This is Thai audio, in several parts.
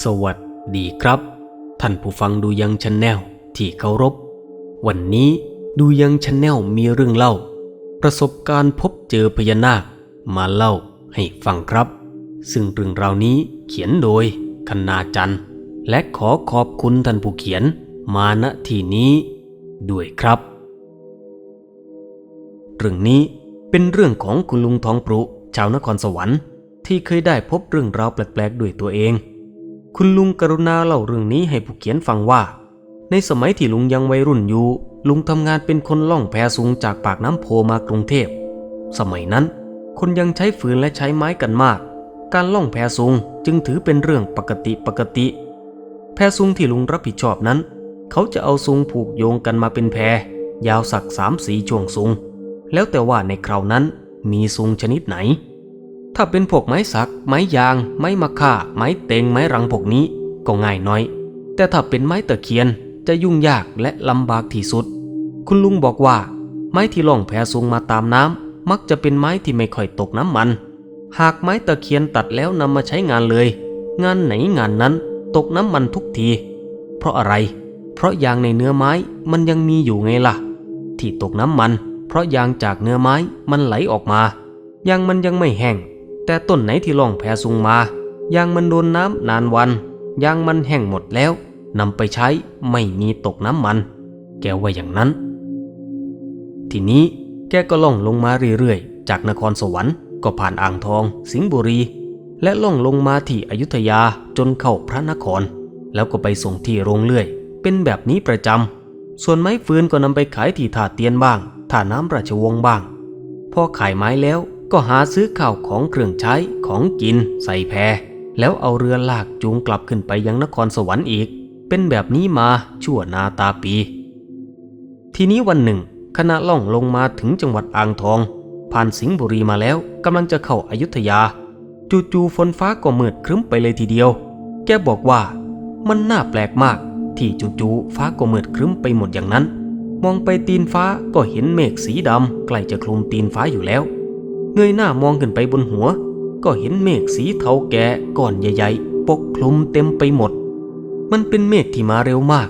สวัสดีครับ ท่านผู้ฟังดูยังชนแนลที่เคารพ วันนี้ดูยังชนแนลมีเรื่องเล่า ประสบการณ์พบเจอพญานาคมาเล่าให้ฟังครับ ซึ่งเรื่องราวนี้เขียนโดยคณาจันทร์ และขอขอบคุณท่านผู้เขียนมาณที่นี้ด้วยครับ เรื่องนี้เป็นเรื่องของคุณลุงทองปรุชาวนครสวรรค์ที่เคยได้พบเรื่องราวแปลกๆด้วยตัวเอง คุณลุงกรุณาเล่าเรื่องนี้ให้ผู้เขียนฟังว่า ในสมัยที่ลุงยังวัยรุ่นอยู่ ลุงทำงานเป็นคนล่องแพซุงจากปากน้ำโพมากรุงเทพ สมัยนั้น คนยังใช้ฟืนและใช้ไม้กันมาก การล่องแพซุงจึงถือเป็นเรื่องปกติปกติ แพซุงที่ลุงรับผิดชอบนั้น เขาจะเอาซุงผูกโยงกันมาเป็นแพ ยาวสักสามสีช่วงซุงแล้วแต่ว่าในคราวนั้นมีซุงชนิดไหน ถ้าเป็นพวกไม้สัก ไม้ยาง ไม้มะค่า ไม้เต็ง ไม้รังพวกนี้ก็ง่ายน้อย แต่ถ้าเป็นไม้ตะเคียนจะยุ่งยากและลำบากที่สุด คุณลุงบอกว่า ไม้ที่ล่องแพซุงมาตามน้ำมักจะเป็นไม้ที่ไม่ค่อยตกน้ำมัน หากไม้ตะเคียนตัดแล้วนำมาใช้งานเลย งานไหนงานนั้นตกน้ำมันทุกที เพราะอะไร เพราะยางในเนื้อไม้มันยังมีอยู่ไงล่ะ ที่ตกน้ำมัน เพราะยางจากเนื้อไม้มันไหลออกมายางมันยังไม่แห้ง แต่ต้นไหนที่ล่องแพซุงมายางมันโดนน้ำนานวันยางมันแห้งหมดแล้วนำไปใช้ไม่มีตกน้ำมัน แกว่าอย่างนั้น ทีนี้แกก็ล่องลงมาเรื่อยๆ จากนครสวรรค์ก็ผ่านอ่างทอง สิงห์บุรี และล่องลงมาที่อยุธยาจนเข้าพระนคร แล้วก็ไปส่งที่โรงเลื่อย เป็นแบบนี้ประจำส่วนไม้ฟืนก็นำไปขายที่ท่าเตียนบ้างท่าน้ำราชวงศ์บ้าง พอขายไม้แล้ว ก็หาซื้อข้าวของเครื่องใช้ของกินใส่แพแล้วเอาเรือลากจูงกลับขึ้นไปยังนครสวรรค์อีก เป็นแบบนี้มาชั่วนาตาปี ทีนี้วันหนึ่ง คณะล่องลงมาถึงจังหวัดอ่างทอง ผ่านสิงห์บุรีมาแล้วกำลังจะเข้าอายุทยา จู่ๆฝนฟ้าก็มืดครึ้มไปเลยทีเดียว แกบอกว่ามันน่าแปลกมาก ที่จู่ๆฟ้าก็มืดครึ้มไปหมดอย่างนั้น มองไปตีนฟ้าก็เห็นเมฆสีดำใกล้จะคลุมตีนฟ้าอยู่แล้ว เงยหน้ามองขึ้นไปบนหัว ก็เห็นเมฆสีเทาแก่ก้อนใหญ่ๆ ปกคลุมเต็มไปหมด มันเป็นเมฆที่มาเร็วมาก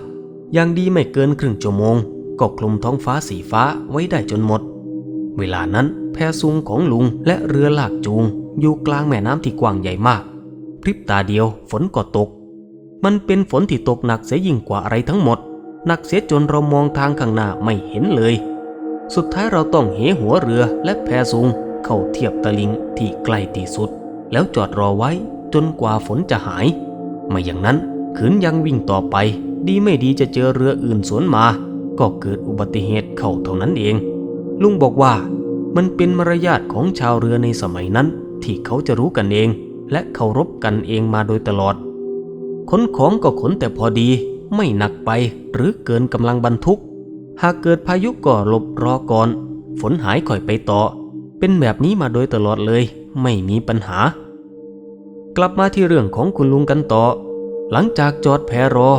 อย่างดีไม่เกินครึ่งชั่วโมง ก็คลุมท้องฟ้าสีฟ้าไว้ได้จนหมด เวลานั้นแพซุงของลุงและเรือลากจูง อยู่กลางแม่น้ำที่กว้างใหญ่มาก พริบตาเดียวฝนก็ตก มันเป็นฝนที่ตกหนักเสียยิ่งกว่าอะไรทั้งหมด หนักเสียจนเรามองทางข้างหน้าไม่เห็นเลย สุดท้ายเราต้องเหหัวเรือและแพซุง เข้าเทียบตะลิงที่ใกล้ที่สุด แล้วจอดรอไว้จนกว่าฝนจะหาย ไม่อย่างนั้นขืนยังวิ่งต่อไป ดีไม่ดีจะเจอเรืออื่นสวนมา ก็เกิดอุบัติเหตุเข้าเท่านั้นเอง ลุงบอกว่ามันเป็นมารยาทของชาวเรือในสมัยนั้น ที่เขาจะรู้กันเอง และเคารพกันเองมาโดยตลอด ขนของก็ขนแต่พอดี ไม่หนักไปหรือเกินกำลังบรรทุก หากเกิดพายุก็หลบรอก่อน ฝนหายค่อยไปต่อ เป็นแบบนี้มาโดยตลอดเลย ไม่มีปัญหา กลับมาที่เรื่องของคุณลุงกันต่อ หลังจากจอดแพรอ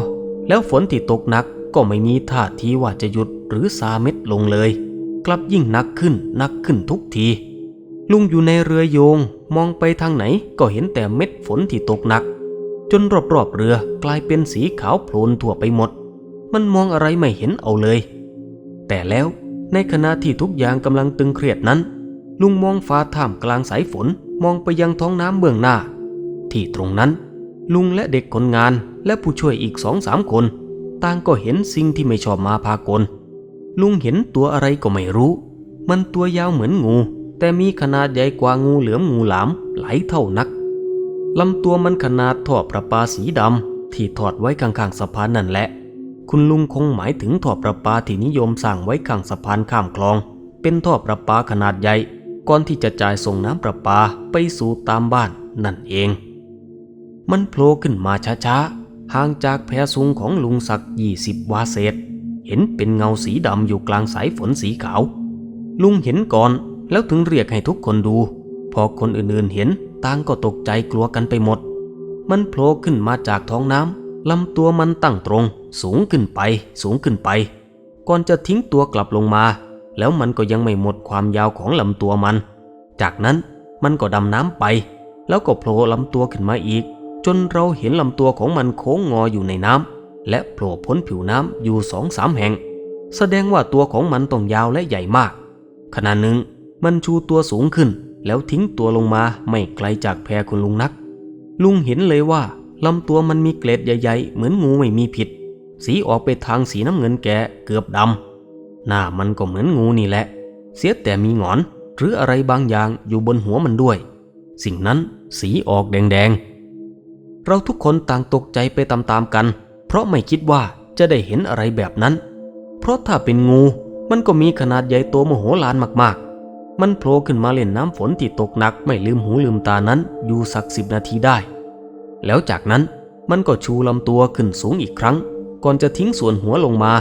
แล้วฝนที่ตกหนักก็ไม่มีท่าทีว่าจะหยุดหรือซาเม็ดลงเลย กลับยิ่งหนักขึ้นหนักขึ้นทุกที ลุงอยู่ในเรือโยง มองไปทางไหนก็เห็นแต่เม็ดฝนที่ตกหนัก จนรอบๆเรือกลายเป็นสีขาวโพลนทั่วไปหมด มันมองอะไรไม่เห็นเอาเลย แต่แล้วในขณะที่ทุกอย่างกำลังตึงเครียดนั้น ลุงมองฟ้าท่ามกลางสายฝนมองไปยังท้องน้ำเบื้องหน้า ที่ตรงนั้น ลุงและเด็กคนงานและผู้ช่วยอีกสองสามคน ต่างก็เห็นสิ่งที่ไม่ชอบมาพากล ลุงเห็นตัวอะไรก็ไม่รู้ มันตัวยาวเหมือนงู แต่มีขนาดใหญ่กว่างูเหลือมงูหลามหลายเท่านักลำตัวมันขนาดท่อประปาสีดำที่ทอดไว้ข้างๆสะพานนั่นแหละ คุณลุงคงหมายถึงท่อประปาที่นิยมสร้างไว้ข้างสะพานข้ามคลอง เป็นท่อประปาขนาดใหญ่ ก่อนที่จะจ่ายส่งน้ำประปาไปสู่ตามบ้านนั่นเอง มันโผล่ขึ้นมาช้าๆ ห่างจากแพซุงของลุงศักดิ์ยี่สิบวาเศษ เห็นเป็นเงาสีดำอยู่กลางสายฝนสีขาว ลุงเห็นก่อนแล้วถึงเรียกให้ทุกคนดู พอคนอื่นๆเห็นต่างก็ตกใจกลัวกันไปหมด มันโผล่ขึ้นมาจากท้องน้ำลำตัวมันตั้งตรง สูงขึ้นไป สูงขึ้นไป ก่อนจะทิ้งตัวกลับลงมา แล้วมันก็ยังไม่หมดความยาวของลำตัวมัน จากนั้นมันก็ดำน้ำไป แล้วก็โผล่ลำตัวขึ้นมาอีก จนเราเห็นลำตัวของมันโค้งงออยู่ในน้ำและโผล่พ้นผิวน้ำอยู่สองสามแห่ง แสดงว่าตัวของมันต้องยาวและใหญ่มาก ขณะหนึ่งมันชูตัวสูงขึ้น แล้วทิ้งตัวลงมาไม่ไกลจากแพคุณลุงนัก ลุงเห็นเลยว่าลำตัวมันมีเกล็ดใหญ่ๆ เหมือนงูไม่มีผิด สีออกไปทางสีน้ำเงินแก่เกือบดำ หน้ามันก็เหมือนงูนี่แหละ เสียแต่มีหงอนหรืออะไรบางอย่างอยู่บนหัวมันด้วย สิ่งนั้นสีออกแดงๆ เราทุกคนต่างตกใจไปตามๆกัน เพราะไม่คิดว่าจะได้เห็นอะไรแบบนั้น เพราะถ้าเป็นงูมันก็มีขนาดใหญ่โตมโหฬารมากๆ มันโผล่ขึ้นมาเล่นน้ำฝนที่ตกหนักไม่ลืมหูลืมตานั้นอยู่สักสิบนาทีได้ แล้วจากนั้นมันก็ชูลำตัวขึ้นสูงอีกครั้ง ก่อนจะทิ้งส่วนหัวลงมา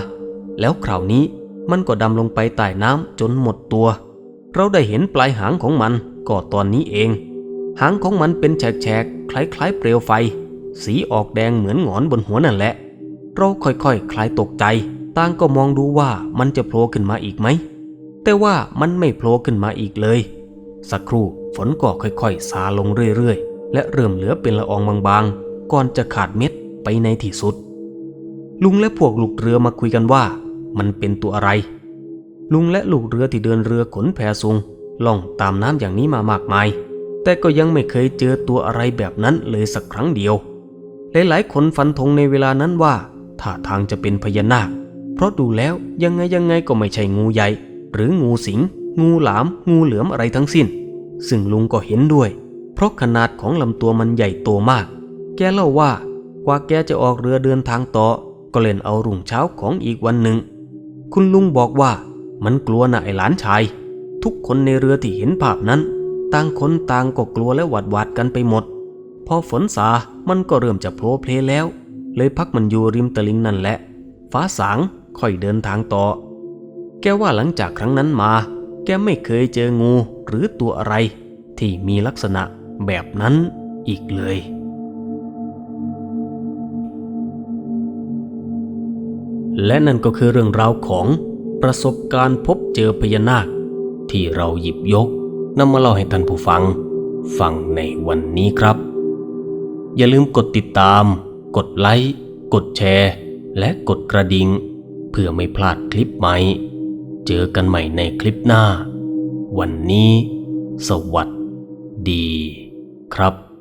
แล้วคราวนี้ มันก็ดำลงไปใต้น้ำจนหมดตัว เราได้เห็นปลายหางของมันก็ตอนนี้เอง หางของมันเป็นแฉกๆ คล้ายๆ เปลวไฟ สีออกแดงเหมือนหงอนบนหัวนั่นแหละ เราค่อยๆคคลายตกใจ ต่างก็มองดูว่ามันจะโผล่ขึ้นมาอีกไหม แต่ว่ามันไม่โผล่ขึ้นมาอีกเลย สักครู่ฝนก็ค่อยๆ ซาลงเรื่อยๆ และเริ่มเหลือเป็นละอองบางๆ ก่อนจะขาดเม็ดไปในที่สุด ลุงและพวกลูกเรือมาคุยกันว่า มันเป็นตัวอะไร ลุงและลูกเรือที่เดินเรือขนแพซุงล่องตามน้ำอย่างนี้มามากมาย แต่ก็ยังไม่เคยเจอตัวอะไรแบบนั้นเลยสักครั้งเดียว หลายๆคนฟันธงในเวลานั้นว่าท่าทางจะเป็นพญานาค เพราะดูแล้วยังไงยังไงก็ไม่ใช่งูใหญ่ หรืองูสิง งูหลาม งูเหลือมอะไรทั้งสิ้น ซึ่งลุงก็เห็นด้วย เพราะขนาดของลำตัวมันใหญ่โตมาก แกเล่าว่ากว่าแกจะออกเรือเดินทางต่อ ก็เล่นเอารุ่งเช้าของอีกวันหนึ่ง คุณลุงบอกว่ามันกลัวนะไอหลานชาย ทุกคนในเรือที่เห็นภาพนั้น ต่างคนต่างก็กลัวและหวาดหวาดกันไปหมด พอฝนซามันก็เริ่มจะโผล่เพลแล้ว เลยพักมันอยู่ริมตลิ่งนั่นแหละ ฟ้าสางค่อยเดินทางต่อ แกว่าหลังจากครั้งนั้นมา แกไม่เคยเจองูหรือตัวอะไร ที่มีลักษณะแบบนั้นอีกเลย และนั่นก็คือเรื่องราวของประสบการณ์พบเจอพญานาค ที่เราหยิบยกนำมาเล่าให้ท่านผู้ฟัง ฟังในวันนี้ครับ อย่าลืมกดติดตาม กดไลค์ กดแชร์ และกดกระดิ่งเพื่อไม่พลาดคลิปใหม่ เจอกันใหม่ในคลิปหน้า วันนี้ สวัสดีครับ